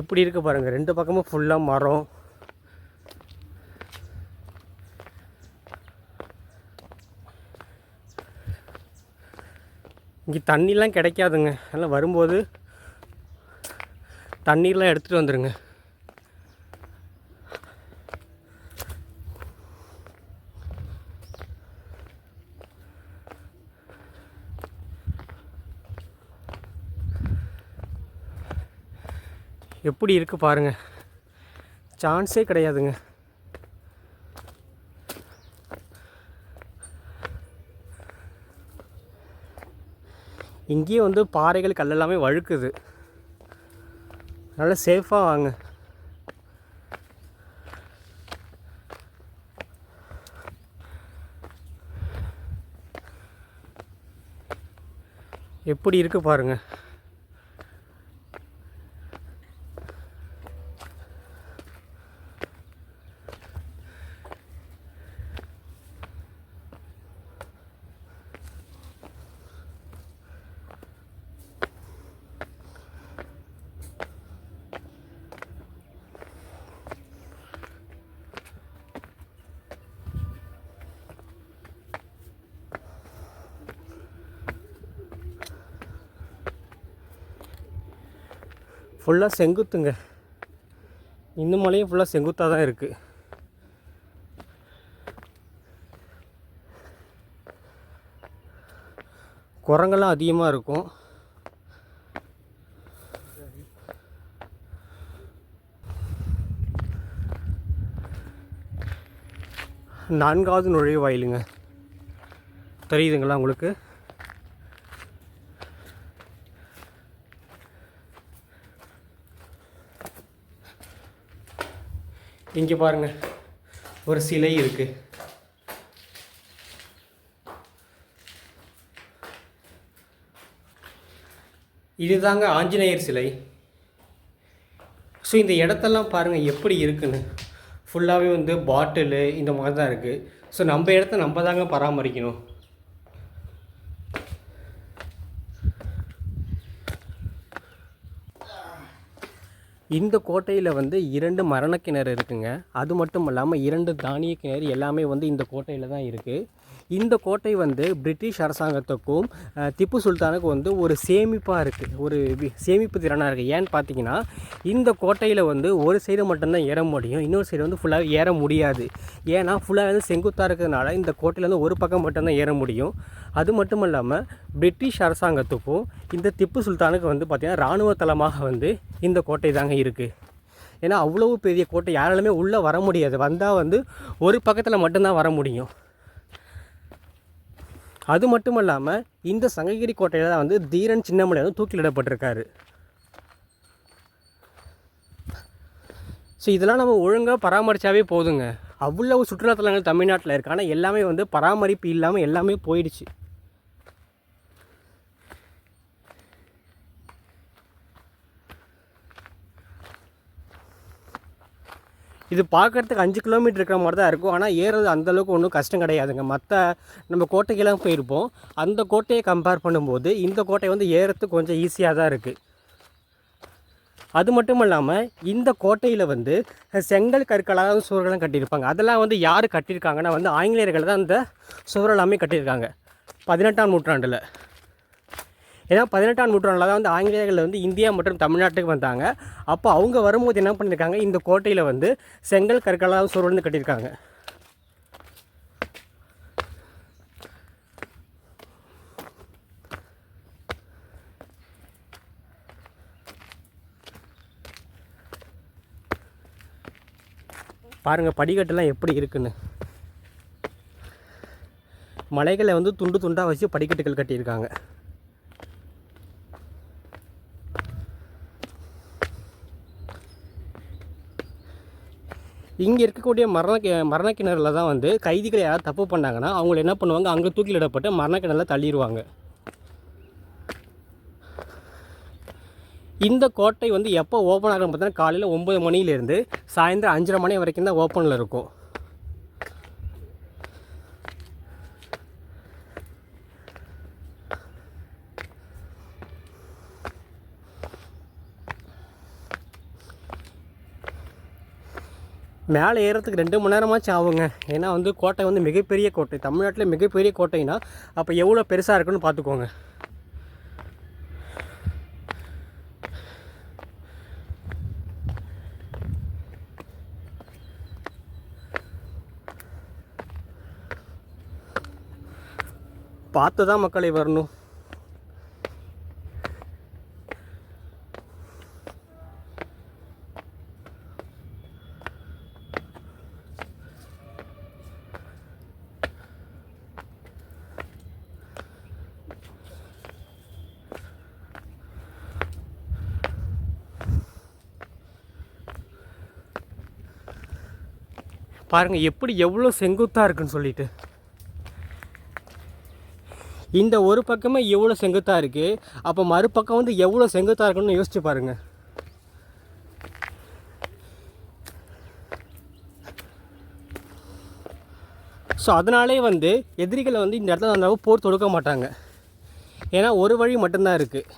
எப்படி இருக்கு பாருங்க ரெண்டு பக்கமும் ஃபுல்லாக மரம். இங்கே தண்ணிலாம் கிடைக்காதுங்க. அதெல்லாம் வரும்போது தண்ணீர்லாம் எடுத்துகிட்டு வந்துடுங்க எப்படி இருக்குது பாருங்கள் சான்ஸே கிடையாதுங்க. இங்கேயே வந்து பாறைகள் கல் எல்லாமே வழுக்குது. அதனால் சேஃபாக வாங்க. எப்படி இருக்குது பாருங்கள் ஃபுல்லாக செங்குத்துங்க. இந்த மலையும் ஃபுல்லாக செங்குத்தாக தான் இருக்குது குரங்கெல்லாம் அதிகமாக இருக்கும். நான்காவது நுழைவாயிலுங்க. தெரியுதுங்களா உங்களுக்கு? இங்கே பாருங்க. ஒரு சிலை இருக்கு. இதுதாங்க ஆஞ்சநேயர் சிலை. ஸோ இந்த இடத்தெல்லாம் பாருங்கள் எப்படி இருக்குன்னு. ஃபுல்லாகவே வந்து பாட்டிலு இந்த மாதிரி தான் இருக்குது ஸோ நம்ம இடத்த நம்ம தாங்க பராமரிக்கணும். இந்த கோட்டையில் வந்து இரண்டு மரண கிணறு இருக்குங்க. அது மட்டும் இல்லாமல் இரண்டு தானிய கிணறு எல்லாமே வந்து இந்த கோட்டையில் தான் இருக்குது இந்த கோட்டை வந்து பிரிட்டிஷ் அரசாங்கத்துக்கும் திப்பு சுல்தானுக்கும் வந்து ஒரு சேமிப்பாக இருக்குது ஒரு சேமிப்பு திறனாக இருக்குது ஏன்னு பார்த்தீங்கன்னா இந்த கோட்டையில் வந்து ஒரு சைடு மட்டும்தான் ஏற முடியும். இன்னொரு சைடு வந்து ஃபுல்லாக ஏற முடியாது. ஏன்னா ஃபுல்லாக வந்து செங்குத்தாக இருக்கிறதுனால இந்த கோட்டையில் வந்து ஒரு பக்கம் மட்டும்தான் ஏற முடியும். அது மட்டும் இல்லாமல் பிரிட்டிஷ் அரசாங்கத்துக்கும் இந்த திப்பு சுல்தானுக்கு வந்து பார்த்திங்கன்னா இராணுவ தளமாக வந்து இந்த கோட்டை தாங்க இருக்குது ஏன்னா அவ்வளோ பெரிய கோட்டை யாராலுமே உள்ளே வர முடியாது. வந்தால் வந்து ஒரு பக்கத்தில் மட்டும்தான் வர முடியும். அது மட்டும் இல்லாமல் இந்த சங்ககிரி கோட்டையில் தான் வந்து தீரன் சின்னமலை வந்து தூக்கிலிடப்பட்டிருக்காரு ஸோ இதெல்லாம் நம்ம ஒழுங்காக பராமரித்தாவே போதுங்க. அவ்வளவு சுற்றுலாத்தலங்கள் தமிழ்நாட்டில் இருக்கு. ஆனால் எல்லாமே வந்து பராமரிப்பு இல்லாமல் எல்லாமே போயிடுச்சு. இது பார்க்கறதுக்கு அஞ்சு கிலோமீட்டர் இருக்கிற மாதிரி தான் இருக்கும். ஆனால் ஏறுறது அந்தளவுக்கு ஒன்றும் கஷ்டம் கிடையாதுங்க. மற்ற நம்ம கோட்டைக்கெல்லாம் போயிருப்போம். அந்த கோட்டையை கம்பேர் பண்ணும்போது இந்த கோட்டை வந்து ஏறுறதுக்கு கொஞ்சம் ஈஸியாக தான் இருக்குது அது மட்டும் இல்லாமல் இந்த கோட்டையில் வந்து செங்கல் கற்களாக சுவர்களும் கட்டியிருப்பாங்க. அதெல்லாம் வந்து யார் கட்டியிருக்காங்கன்னா வந்து ஆங்கிலேயர்கள் தான் அந்த சுவர் எல்லாமே கட்டியிருக்காங்க. பதினெட்டாம் நூற்றாண்டில். ஏன்னா பதினெட்டாம் நூற்றாண்டில் தான் வந்து ஆங்கிலேயர்கள் வந்து இந்தியா மற்றும் தமிழ்நாட்டுக்கு வந்தாங்க. அப்போ அவங்க வரும்போது என்ன பண்ணியிருக்காங்க இந்த கோட்டையில் வந்து செங்கல் கற்களால் சுவர் கட்டியிருக்காங்க. பாருங்கள் படிக்கட்டெல்லாம் எப்படி இருக்குன்னு. மலைகளை வந்து துண்டு துண்டாக வச்சு படிக்கட்டுகள் கட்டியிருக்காங்க. இங்கே இருக்கக்கூடிய மரண கி மரண கிணறுல தான் வந்து கைதிகள் யாராவது தப்பு பண்ணாங்கன்னா அவங்கள என்ன பண்ணுவாங்க? அங்கே தூக்கிலிடப்பட்டு மரண கிணறுல தள்ளிடுவாங்க இந்த கோட்டை வந்து எப்போ ஓப்பன் ஆகும் பார்த்தீங்கன்னா காலையில் ஒம்பது மணிலேருந்து சாயந்தரம் அஞ்சரை மணி வரைக்கும் தான் ஓப்பனில் இருக்கும். மேலே ஏறத்துக்கு ரெண்டு மணி நேரமாச்சும் ஆகுங்க. ஏன்னா வந்து கோட்டை வந்து மிகப்பெரிய கோட்டை. தமிழ்நாட்டில் மிகப்பெரிய கோட்டைன்னா அப்போ எவ்வளோ பெருசாக இருக்குன்னு பார்த்துக்கோங்க. பார்த்து தான் மக்களை வரணும். பாருங்கள் எப்படி எவ்வளோ செங்குத்தாக இருக்குன்னு சொல்லிட்டு. இந்த ஒரு பக்கமே எவ்வளோ செங்குத்தாக இருக்குது அப்போ மறுபக்கம் வந்து எவ்வளோ செங்குத்தாக இருக்குன்னு யோசிச்சு பாருங்கள் ஸோ அதனாலே வந்து எதிரிகளை வந்து இந்த இடத்துல அந்த போர் தொடுக்க மாட்டாங்க. ஏன்னா ஒரு வழி மட்டும்தான் இருக்குது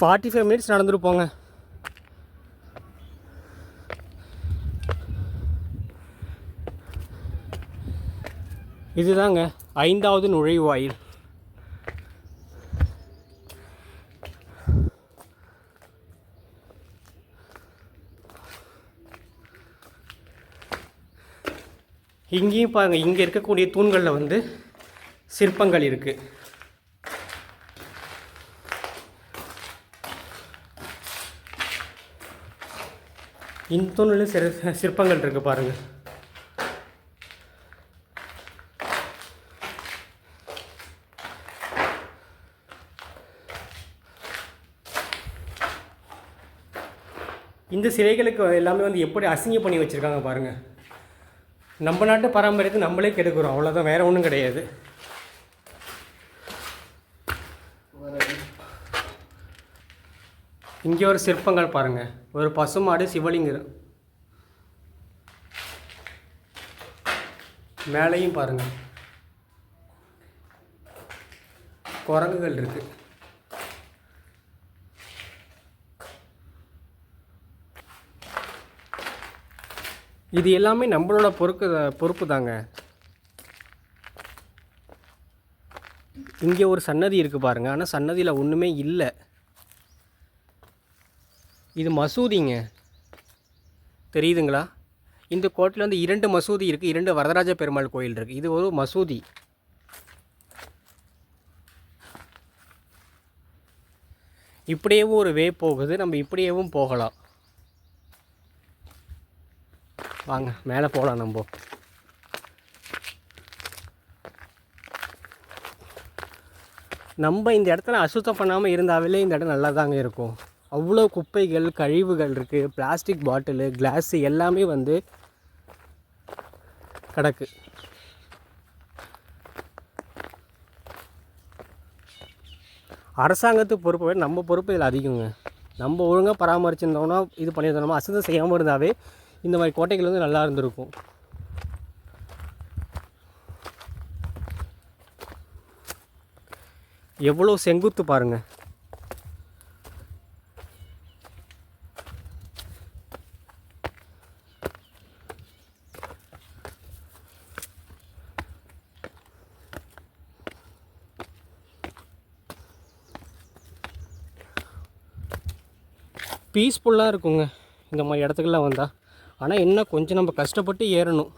ஃபார்ட்டி ஃபைவ் மினிட்ஸ் நடந்துருப்போங்க. இதுதாங்க ஐந்தாவது நுழைவாயில் இங்கேயும் பாருங்கள் இங்கே இருக்கக்கூடிய தூண்களில் வந்து சிற்பங்கள் இருக்குது இந்த தூணில் சிற சிற்பங்கள் இருக்குது பாருங்கள் இந்த சிலைகளுக்கு எல்லாமே வந்து எப்படி அசிங்கம் பண்ணி வச்சுருக்காங்க பாருங்கள் நம்ம நாட்டு பாரம்பரியத்தை நம்மளே கெடுக்கிறோம். அவ்வளோதான் வேறு ஒன்றும் கிடையாது. இங்கே ஒரு சிற்பங்கள் பாருங்கள் ஒரு பசுமாடு சிவலிங்கம். மேலேயும் பாருங்கள் குரங்குகள் இருக்குது இது எல்லாமே நம்மளோட பொறுப்பு பொறுப்பு தாங்க இங்கே ஒரு சன்னதி இருக்குது பாருங்கள் ஆனால் சன்னதியில் ஒன்றுமே இல்லை. இது மசூதிங்க. தெரியுதுங்களா? இந்த கோட்டையில் வந்து இரண்டு மசூதி இருக்குது இரண்டு வரதராஜ பெருமாள் கோயில் இருக்குது இது ஒரு மசூதி. இப்படியேவும் ஒரு வே போகுது நம்ம இப்படியேவும் போகலாம். வாங்க மேலே போகலாம் நம்ம. நம்ம இந்த இடத்துல அசுத்தம் பண்ணாமல் இருந்தாவே இந்த இடம் நல்லா தாங்க இருக்கும். அவ்வளோ குப்பைகள் கழிவுகள் இருக்குது பிளாஸ்டிக் பாட்டிலு கிளாஸு எல்லாமே வந்து கிடக்கு. அரசாங்கத்து பொறுப்பை நம்ம பொறுப்பு இதில் அதிகங்க. நம்ம ஒழுங்காக பராமரிச்சிருந்தோம்னா இது பண்ணியிருந்தோம்னா அசுத்தம் செய்யாமல் இருந்தாவே இந்த மாதிரி கோட்டைகள் வந்து நல்லா இருந்திருக்கும். எவ்வளோ செங்குத்து பாருங்கள் பீஸ்ஃபுல்லாக இருக்குங்க. இந்த மாதிரி இடத்துக்குலாம் வந்தால் ஆனால் என்ன கொஞ்சம் நம்ம கஷ்டப்பட்டு ஏறணும்.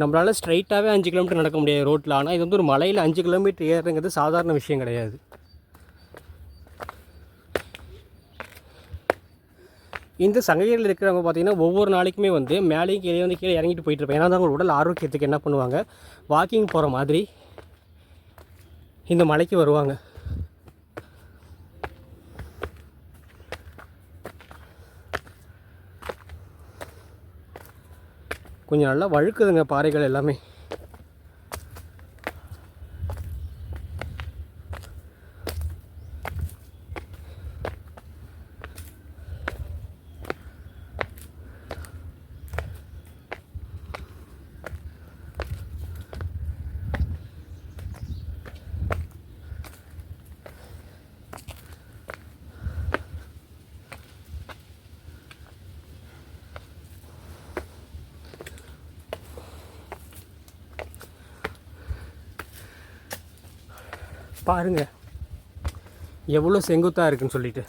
நம்மளால் ஸ்ட்ரைட்டாகவே அஞ்சு கிலோமீட்டர் நடக்க முடியாது ரோட்டில் ஆனால் இது வந்து ஒரு மலையில் அஞ்சு கிலோமீட்டர் ஏறுங்கிறது சாதாரண விஷயம் கிடையாது. இந்த சங்ககிரியில் இருக்கிறவங்க பார்த்தீங்கன்னா ஒவ்வொரு நாளைக்குமே வந்து மேலேயும் கீழே வந்து கீழே இறங்கிட்டு போயிட்டு இருப்பேன் ஏன்னா தான் அவங்க உடல் ஆரோக்கியத்துக்கு என்ன பண்ணுவாங்க? வாக்கிங் போகிற மாதிரி இந்த மலைக்கு வருவாங்க. கொஞ்சம் நல்லா வழுக்குதுங்க பாறைகள் எல்லாமே. பாருங்க. எவ்வளோ செங்குத்தாக இருக்குன்னு சொல்லிட்டு.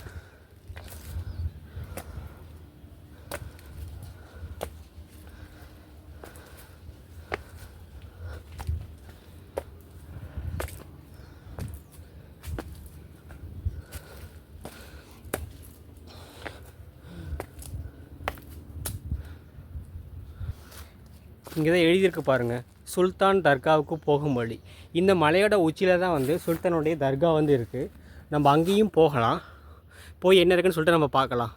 இங்கே தான் எழுதியிருக்கு பாருங்கள் சுல்தான் தர்காவுக்கு போகும் வழி. இந்த மலையோட உச்சியில் தான் வந்து சுல்தானுடைய தர்கா வந்து இருக்குது நம்ம அங்கேயும் போகலாம். போய் என்ன இருக்குன்னு சொல்லிட்டு நம்ம பார்க்கலாம்.